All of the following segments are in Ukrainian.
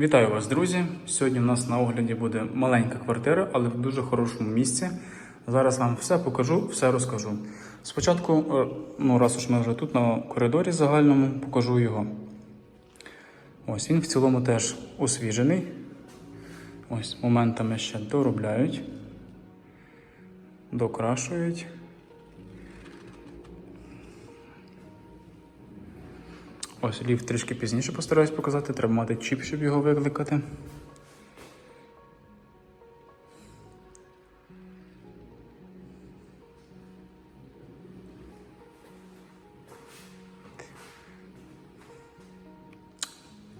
Вітаю вас, друзі! Сьогодні у нас на огляді буде маленька квартира, але в дуже хорошому місці. Зараз вам все покажу, все розкажу. Спочатку, е, ну раз уж ми вже тут на коридорі загальному, покажу його. Ось він в цілому теж освіжений. Ось моментами ще доробляють, докрашують. Ось ліфт трішки пізніше постараюсь показати. Треба мати чіп, щоб його викликати.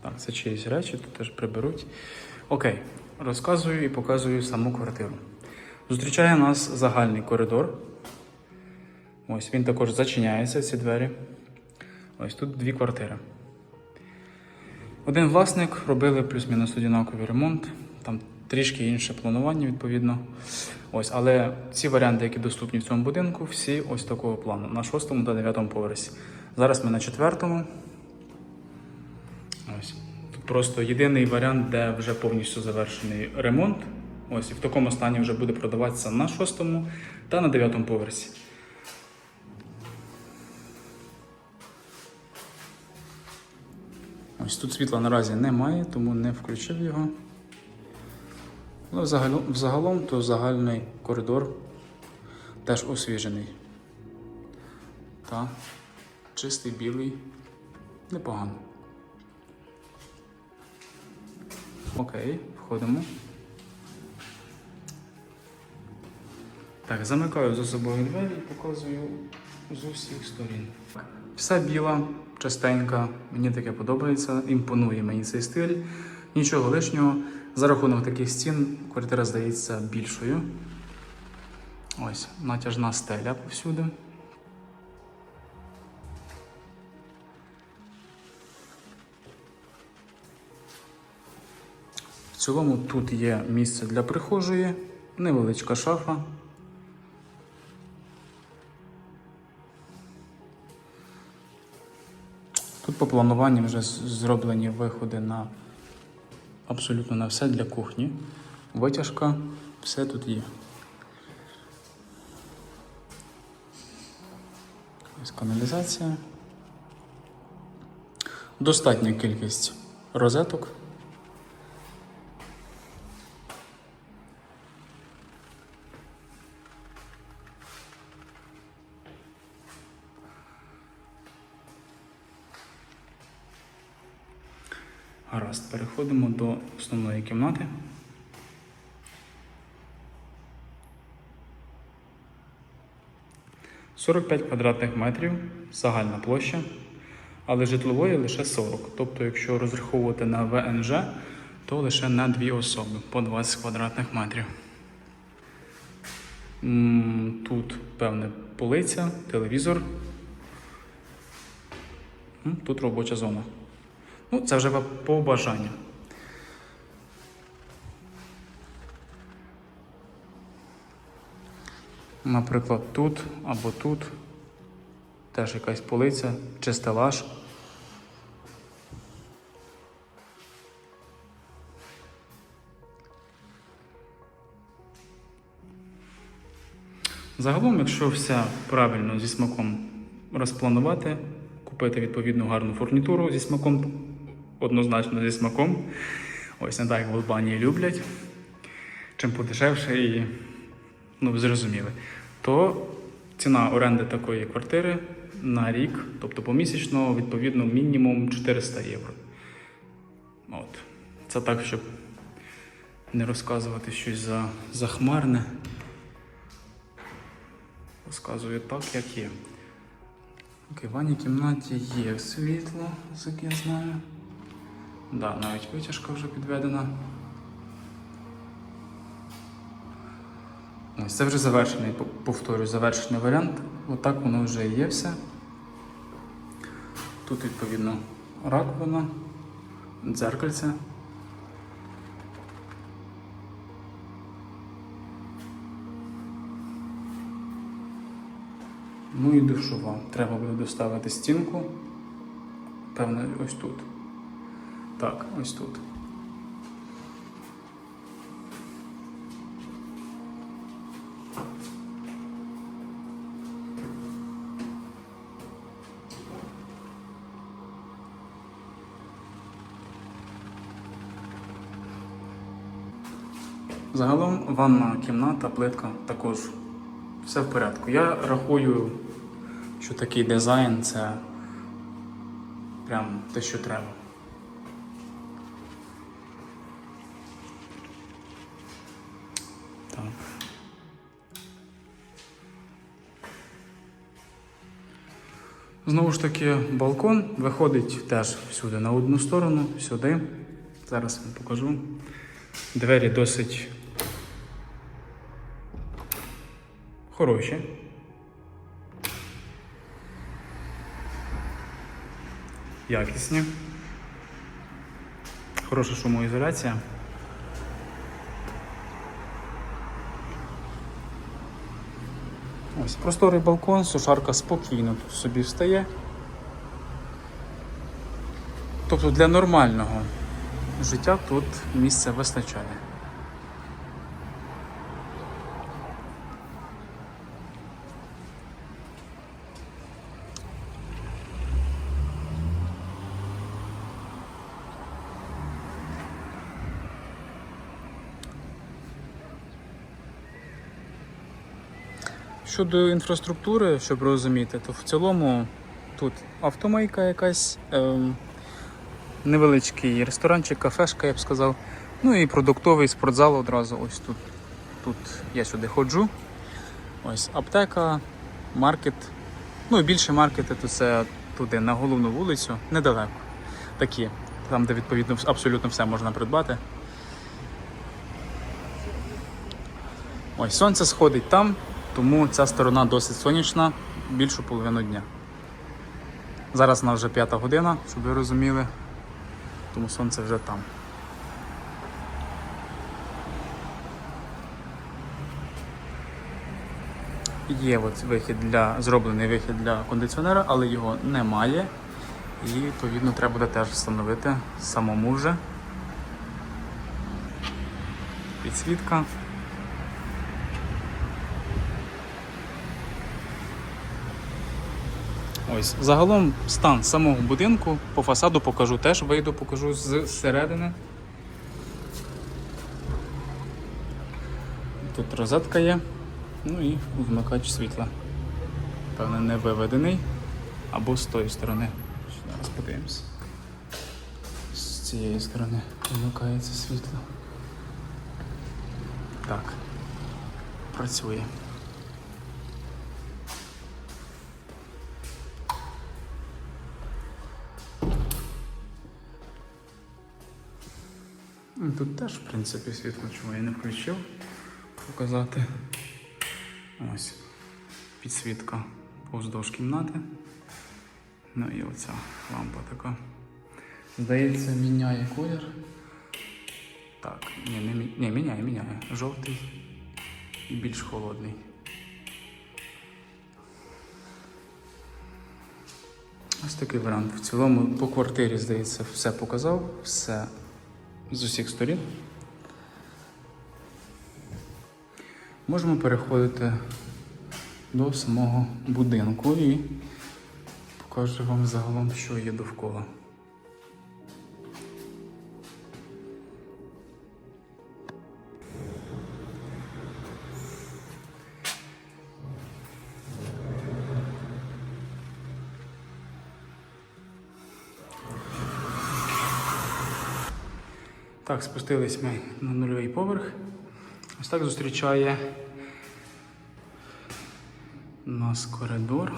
Так, це чиїсь речі, тут теж приберуть. Окей, розказую і показую саму квартиру. Зустрічає нас загальний коридор. Ось він також зачиняється, ці двері. Ось тут дві квартири. Один власник робили плюс-мінус однаковий ремонт, там трішки інше планування, відповідно. Ось, але ці варіанти, які доступні в цьому будинку, всі ось такого плану на шостому та дев'ятому поверсі. Зараз ми на четвертому. Ось. Тут просто єдиний варіант, де вже повністю завершений ремонт. Ось і в такому стані вже буде продаватися на шостому та на дев'ятому поверсі. Ось тут світла наразі немає, тому не включив його. Але взагалом, взагалом то загальний коридор теж освіжений. Та чистий білий, непогано. Окей, входимо. Так, замикаю за собою двері і показую з усіх сторін. Вся біла, частенька, мені таке подобається, імпонує мені цей стиль. Нічого лишнього. За рахунок таких стін квартира здається більшою. Ось, натяжна стеля повсюди. В цілому тут є місце для прихожої, невеличка шафа. По плануванню вже зроблені виходи на абсолютно на все для кухні. Витяжка, все тут є. Ось каналізація. Достатня кількість розеток. Переходимо до основної кімнати. «45 квадратних метрів загальна площа, але житлової лише 40. Тобто, якщо розраховувати на ВНЖ, то лише на дві особи по 20 квадратних метрів. Тут певне полиця, телевізор. Тут робоча зона. Ну, це вже по бажанню. Наприклад, тут або тут. Теж якась полиця чи стелаж. Загалом, якщо все правильно зі смаком розпланувати, купити відповідну гарну фурнітуру зі смаком, однозначно зі смаком, ось не так, в Албанії люблять, чим подешевше і ну, ви зрозуміли, то ціна оренди такої квартири на рік, тобто помісячно, відповідно, мінімум 400 євро. От. Це так, щоб не розказувати щось за, захмарне. Розказую так, як є. Окей, в ванній кімнаті є світло, як я знаю. Да, навіть витяжка вже підведена. Ось це вже завершений, повторюю, завершений варіант. Отак воно вже є все. Тут, відповідно, раковина, дзеркальце. Ну і душова. Треба буде доставити стінку. Певно, ось тут. Так, ось тут. Ванна кімната, плитка також все в порядку. Я рахую, що такий дизайн це прям те, що треба. Так. Знову ж таки, балкон виходить теж всюди на одну сторону, сюди. Зараз вам покажу. Двері досить хороші. Якісні. Хороша шумоізоляція. Ось просторий балкон, сушарка спокійно тут собі встає. Тобто для нормального життя тут місця вистачає. Щодо інфраструктури, щоб розуміти, то в цілому тут автомийка якась, ем, невеличкий ресторанчик, кафешка, я б сказав. Ну і продуктовий спортзал одразу ось тут. Тут я сюди ходжу. Ось аптека, маркет. Ну і більше маркети, то це туди, на головну вулицю, недалеко. Такі, там, де відповідно абсолютно все можна придбати. Ось сонце сходить там, тому ця сторона досить сонячна більшу половину дня. Зараз нас вже п'ята година, щоб ви розуміли, тому сонце вже там. Є от вихід для, зроблений вихід для кондиціонера, але його немає. І відповідно треба буде теж встановити самому вже. Підсвітка. Ось загалом стан самого будинку по фасаду покажу теж, вийду, покажу з середини. Тут розетка є, ну і вмикач світла. Певне, не виведений. Або з тої сторони. Зараз подивимось. З цієї сторони вмикається світло. Так. Працює. Тут теж, в принципі, світло, чому я не включив показати. Ось підсвітка повздовж кімнати. Ну і оця лампа така. Здається, міняє колір. Так, ні, не ні, міняє, міняє. Жовтий і більш холодний. Ось такий варіант. В цілому по квартирі, здається, все показав, все з усіх сторін. Можемо переходити до самого будинку і покажу вам загалом, що є довкола. Так, спустились ми на нульовий поверх. Ось так зустрічає нас коридор.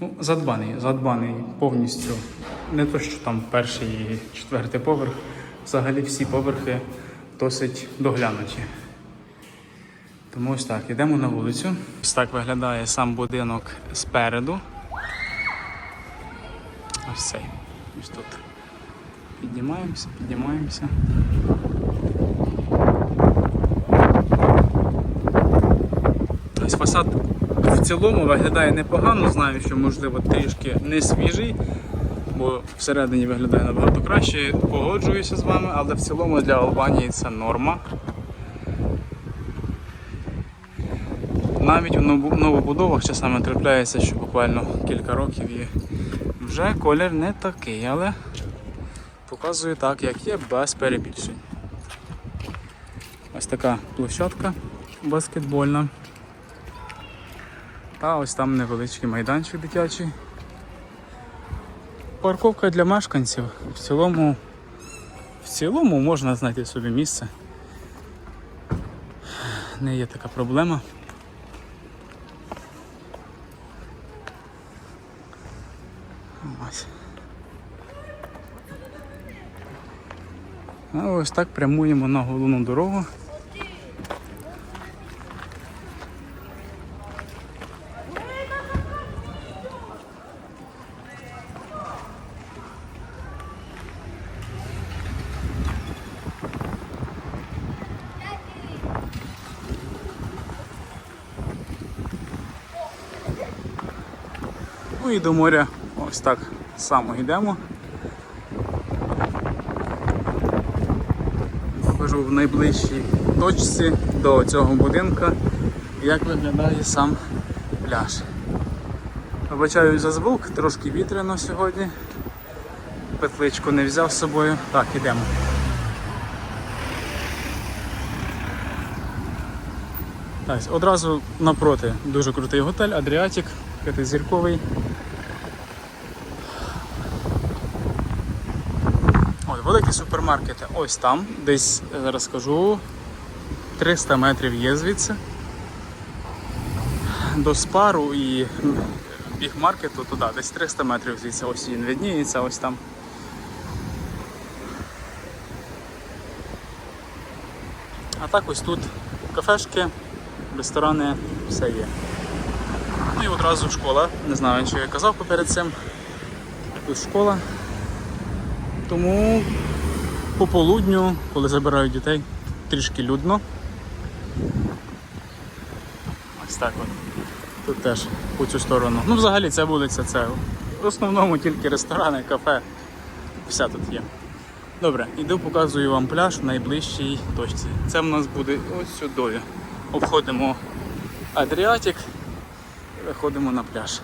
Ну, задбаний, задбаний повністю. Не то, що там перший і четвертий поверх. Взагалі всі поверхи досить доглянуті. Тому ось так, йдемо на вулицю. Ось так виглядає сам будинок спереду. Ось цей. Ось тут. Піднімаємося, піднімаємося. Ось фасад в цілому виглядає непогано, знаю, що можливо трішки не свіжий, бо всередині виглядає набагато краще. Погоджуюся з вами, але в цілому для Албанії це норма. Навіть нову- новобудовах часами трапляється, що буквально кілька років і вже колір не такий, але показую так, як є, без перебільшень. Ось така площадка баскетбольна. Та ось там невеличкий майданчик дитячий. Парковка для мешканців. В цілому, в цілому можна знайти собі місце. Не є така проблема. Ось. А ось так прямуємо на головну дорогу. Ну і до моря ось так само йдемо. Покажу в найближчій точці до цього будинка, як виглядає сам пляж. Вибачаю за звук, трошки вітряно сьогодні. Петличку не взяв з собою. Так, ідемо. Так, одразу напроти дуже крутий готель, Адріатик, п'ятизірковий. От, великі супермаркети ось там, десь я зараз скажу 300 метрів є звідси. До спару і бігмаркету туди, десь 300 метрів звідси, ось він видніється, ось там. А так ось тут кафешки, ресторани, все є. Ну і одразу школа. Не знаю, що я казав поперед цим. Тут школа. Тому по полудню, коли забирають дітей, трішки людно. Ось так от. Тут теж по цю сторону. Ну, взагалі ця вулиця це в основному тільки ресторани, кафе. Все тут є. Добре, іду показую вам пляж в найближчій точці. Це в нас буде ось сюди. Обходимо Адріатик і виходимо на пляж.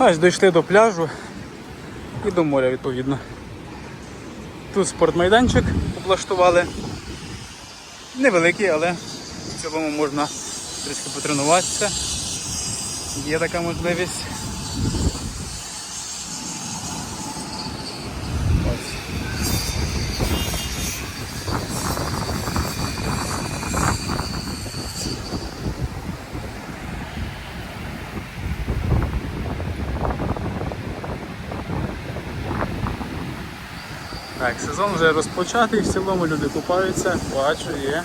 Ось дійшли до пляжу і до моря відповідно. Тут спортмайданчик облаштували. Невеликий, але в цілому можна трішки потренуватися. Є така можливість. Так, сезон вже розпочатий, в цілому люди купаються, бачу, є.